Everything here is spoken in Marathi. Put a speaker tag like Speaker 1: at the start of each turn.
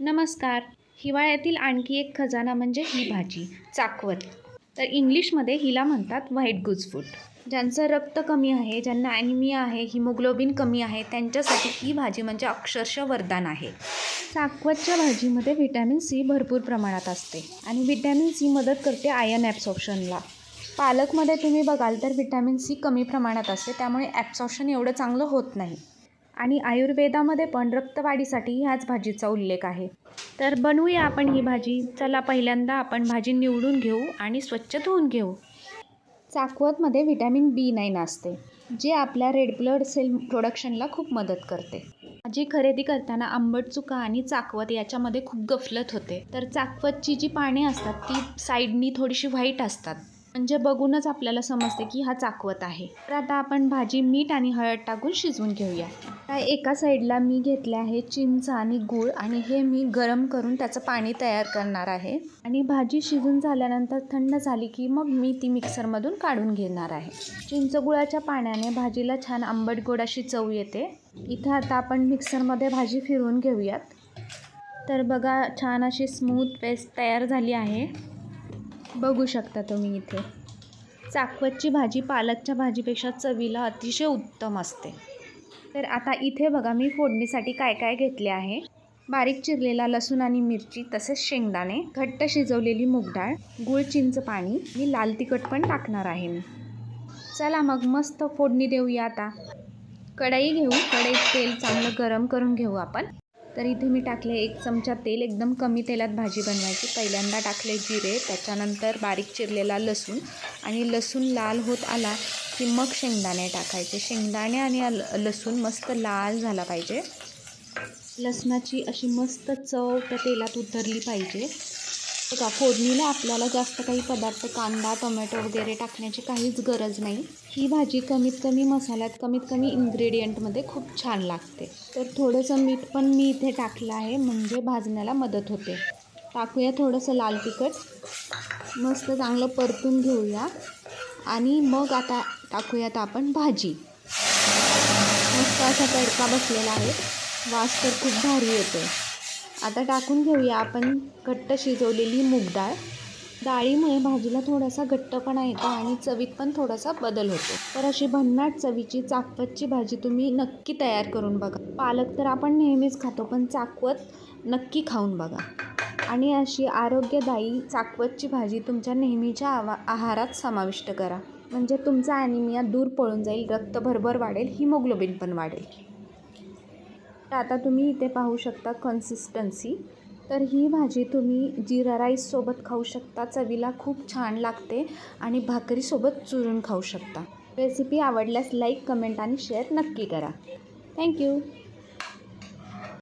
Speaker 1: नमस्कार. हिवाळ्यातील आणखी एक खजाना म्हणजे ही भाजी चाकवत. तर इंग्लिशमध्ये हिला म्हणतात व्हाईट गुजफूट ज्यांचं रक्त कमी आहे ज्यांना ॲनिमिया आहे हिमोग्लोबिन कमी आहे त्यांच्यासाठी ही भाजी म्हणजे अक्षरशः वरदान आहे. चाकवतच्या भाजीमध्ये व्हिटॅमिन सी भरपूर प्रमाणात असते आणि व्हिटॅमिन सी मदत करते आयन ॲब्सॉर्प्शनला पालकमध्ये तुम्ही बघाल तर व्हिटॅमिन सी कमी प्रमाणात असते त्यामुळे ॲब्सॉर्प्शन एवढं चांगलं होत नाही. आणि आयुर्वेदामध्ये पण रक्तवाढीसाठी ह्याच भाजीचा उल्लेख आहे. तर बनवूया आपण ही भाजी. चला पहिल्यांदा आपण भाजी निवडून घेऊ आणि स्वच्छ धुवून घेऊ. चाकवतमध्ये व्हिटॅमिन बी नाईन असते जे आपल्या रेड ब्लड सेल प्रोडक्शनला खूप मदत करते. भाजी खरेदी करताना आंबट चुका आणि चाकवत याच्यामध्ये खूप गफलत होते. तर चाकवतची जी पाने असतात ती साईडनी थोडीशी व्हाईट असतात. म्हणजे बघूनच आपल्याला समजते की हा चाकवत आहे. तर आता आपण भाजी मीठ आणि हळद टाकून शिजवून घेऊया. काय एका साईडला मी घेतले आहे चिंच आणि गूळ आणि हे मी गरम करून त्याचं पाणी तयार करणार आहे. आणि भाजी शिजून झाल्यानंतर थंड झाली की मग मी ती मिक्सरमधून काढून घेणार आहे. चिंच गुळाच्या पाण्याने भाजीला छान आंबट गोड अशी चव येते. इथं आता आपण मिक्सरमध्ये भाजी फिरवून घेऊयात. तर बघा छान अशी स्मूथ पेस्ट तयार झाली आहे. बघू शकता तुम्ही इथे. चाकवतची भाजी पालकच्या भाजीपेक्षा चवीला अतिशय उत्तम असते. तर आता इथे बघा मी फोडणीसाठी काय काय घेतले आहे. बारीक चिरलेला लसूण आणि मिरची तसेच शेंगदाणे घट्ट शिजवलेली मूग डाळ गुळ चिंच पाणी मी लाल तिखट पण टाकणार आहे मी. चला मग मस्त फोडणी देऊया आता. कढई घेऊ कढईत तेल चांगलं गरम करून घेऊ आपण. तर इथे मी टाकले एक चमचा तेल एकदम कमी तेलात भाजी बनवायची. पहिल्यांदा टाकले जिरे त्याच्यानंतर बारीक चिरलेला लसूण. आणि लसूण लाल होत आला की मग शेंगदाणे टाकायचे. शेंगदाणे आणि लसूण मस्त लाल झाला पाहिजे. लसणाची अशी मस्त चव त्या तेलात उतरली पाहिजे. बघा फोडणीला आपल्याला जास्त काही पदार्थ कांदा टोमॅटो वगैरे टाकण्याची काहीच गरज नाही. ही भाजी कमीत कमी मसाल्यात कमीत कमी इन्ग्रेडियंटमध्ये खूप छान लागते. तर थोडंसं मीठ पण मी इथे टाकलं आहे म्हणजे भाजण्याला मदत होते. टाकूया थोडंसं लाल तिखट. मस्त चांगलं परतून घेऊया. आणि मग आता टाकूयात आपण भाजी. मस्त असा तडका बसलेला आहे. वास तर खूप भारी येतो आता टाकून घेऊया. आपण घट्ट शिजवलेली मूग डाळ. डाळीमुळे भाजीला थोडासा घट्टपणा येतो आणि चवीत पण थोडासा बदल होतो. तर अशी भन्नाट चवीची चाकवतची भाजी तुम्ही नक्की तयार करून बघा. पालक तर आपण नेहमीच खातो पण चाकवत नक्की खाऊन बघा. आणि अशी आरोग्यदायी चाकवतची भाजी तुमच्या नेहमीच्या आवा आहारात समाविष्ट करा. म्हणजे तुमचा ॲनिमिया दूर पळून जाईल रक्त भरभर वाढेल हिमोग्लोबिन पण वाढेल. तर आता तुम्ही इथे पाहू शकता कन्सिस्टन्सी तर ही भाजी तुम्ही जिरा राईससोबत खाऊ शकता चवीला खूप छान लागते आणि भाकरीसोबत चुरून खाऊ शकता. रेसिपी आवडल्यास लाईक कमेंट आणि शेअर नक्की करा. थँक्यू